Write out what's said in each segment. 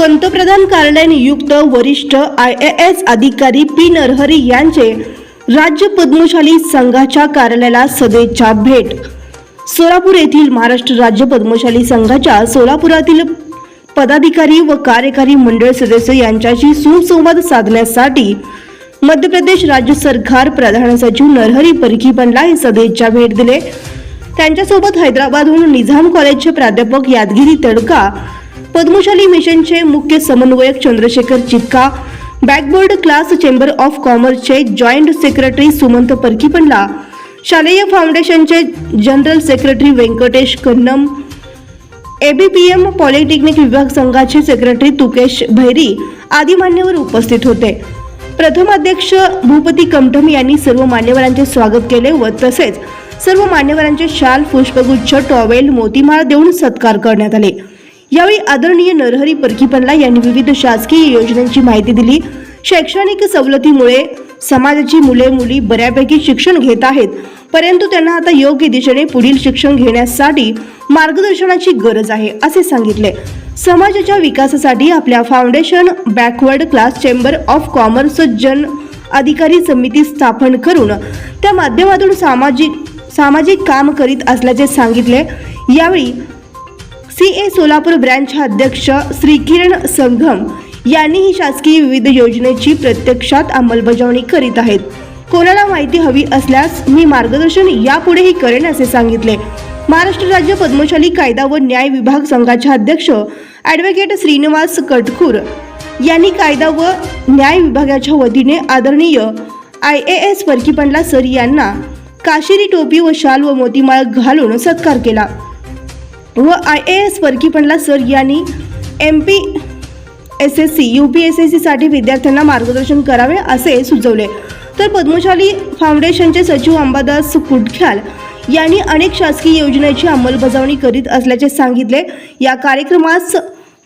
पंतप्रधान कार्यालय नियुक्त वरिष्ठ आय ए एस अधिकारी पी नरहरी यांचे राज्य पद्मशाली संघाच्या कार्यालयाला सदेच्छा भेट. सोलापूर येथील महाराष्ट्र राज्य पद्मशाली संघाच्या सोलापुरातील पदाधिकारी व कार्यकारी मंडळ सदस्य यांच्याशी सुसंवाद साधण्यासाठी मध्य प्रदेश राज्य सरकार प्रधान सचिव नरहरी परखीपनला हे सदेच्छा भेट दिले. त्यांच्यासोबत हैदराबादहून निझाम कॉलेजचे प्राध्यापक यादगिरी तडका पद्मशाली मिशनचे मुख्य समन्वयक Chandrashekhar Chikka backward class chamber of कॉमर्सचे जॉईंट सेक्रेटरी सुमंत परखीपनला शालेय फाउंडेशनचे general secretary Venkatesh Kannam ABPM polytechnic विभाग संघाचे सेक्रेटरी तुकेश भैरी आदी मान्यवर उपस्थित होते. प्रथम अध्यक्ष भूपती कमठम यांनी सर्व मान्यवरांचे स्वागत केले व तसेच सर्व मान्यवरांचे शाल पुष्पगुच्छ टॉवेल मोतीमाळ देऊन सत्कार करण्यात आले. यावेळी आदरणीय नरहरी परकीपनला यांनी विविध शासकीय योजनांची माहिती दिली. शैक्षणिक सवलतीमुळे समाजाची मुले मुली बऱ्यापैकी शिक्षण घेत आहेत. परंतु त्यांना आता योग्य दिशेने पुढील शिक्षण घेण्यासाठी मार्गदर्शनाची गरज आहे असे सांगितले. समाजाच्या विकासासाठी आपल्या foundation backward class chamber of commerce जन अधिकारी समिती स्थापन करून त्या माध्यमातून सामाजिक सामाजिक काम करीत असल्याचे सांगितले. यावेळी सी ए सोलापूर ब्रँच अध्यक्ष श्री किरण संघम यांनीही शासकीय विविध योजनेची प्रत्यक्षात अंमलबजावणी करीत आहेत. कोणाला माहिती हवी असल्यास मी मार्गदर्शन यापुढेही करेन असे सांगितले. महाराष्ट्र राज्य पद्मशाली कायदा व न्याय विभाग संघाचे अध्यक्ष ॲडव्होकेट श्रीनिवास कटकूर यांनी कायदा व न्याय विभागाच्या वतीने आदरणीय I A S Parkipandla sir यांना काशिरी टोपी व शाल व मोतीमाळ घालून सत्कार केला. व I A S Parkipandla sir यांनी M P S S C U P S S सीसाठी विद्यार्थ्यांना मार्गदर्शन करावे असे सुचवले. तर पद्मशाली फाउंडेशनचे सचिव अंबादास कुटख्याल यांनी अनेक शासकीय योजनेची अंमलबजावणी करीत असल्याचे सांगितले. या कार्यक्रमास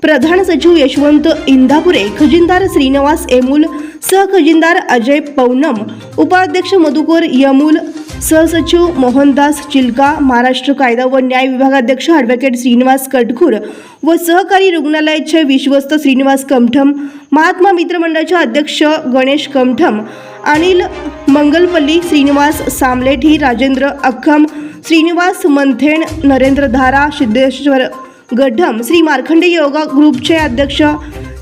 प्रधान सचिव यशवंत इंदापुरे खजिनदार श्रीनिवास एमूल सहखजिनदार अजय पौनम उपाध्यक्ष मधुकर यमुल सहसचिव मोहनदास चिलका महाराष्ट्र कायदा व न्याय विभागाध्यक्ष ॲडव्होकेट श्रीनिवास कटखूर व सहकारी रुग्णालयाचे विश्वस्त श्रीनिवास कमठम महात्मा मित्र मंडळाचे अध्यक्ष गणेश कमठम अनिल मंगलपल्ली श्रीनिवास सामलेठी राजेंद्र अख्खम श्रीनिवास मंथेण नरेंद्र धारा सिद्धेश्वर गड्ढम श्री मार्खंडे योगा ग्रुपचे अध्यक्ष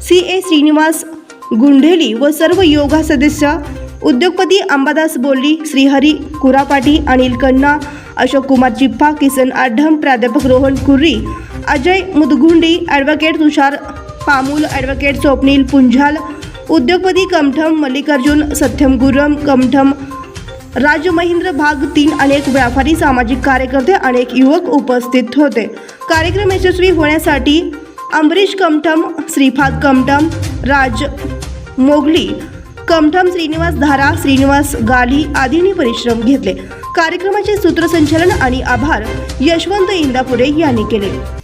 सी ए श्रीनिवास गुंढेली व सर्व योगा सदस्य उद्योगपती अंबादास बोल्ली श्रीहरी कुरापाटी अनिल कन्ना अशोक कुमार चिप्पा किसन आढम प्राध्यापक रोहन कुर्री अजय मुदगुंडी ॲडव्होकेट तुषार पामूल ॲडव्होकेट स्वप्नील पुंजाल उद्योगपती कमठम मल्लिकार्जुन सत्यम गुरम कमठम राजमहिंद्र भाग तीन अनेक व्यापारी सामाजिक कार्यकर्ते अनेक युवक उपस्थित होते. कार्यक्रम यशस्वी होण्यासाठी अंबरीश कमठम श्रीफाग कमठम राज मोगली कमठम श्रीनिवास धारा श्रीनिवास गाली आदींनी परिश्रम घेतले. कार्यक्रमाचे सूत्रसंचालन आणि आभार यशवंत इंदापुरे यांनी केले.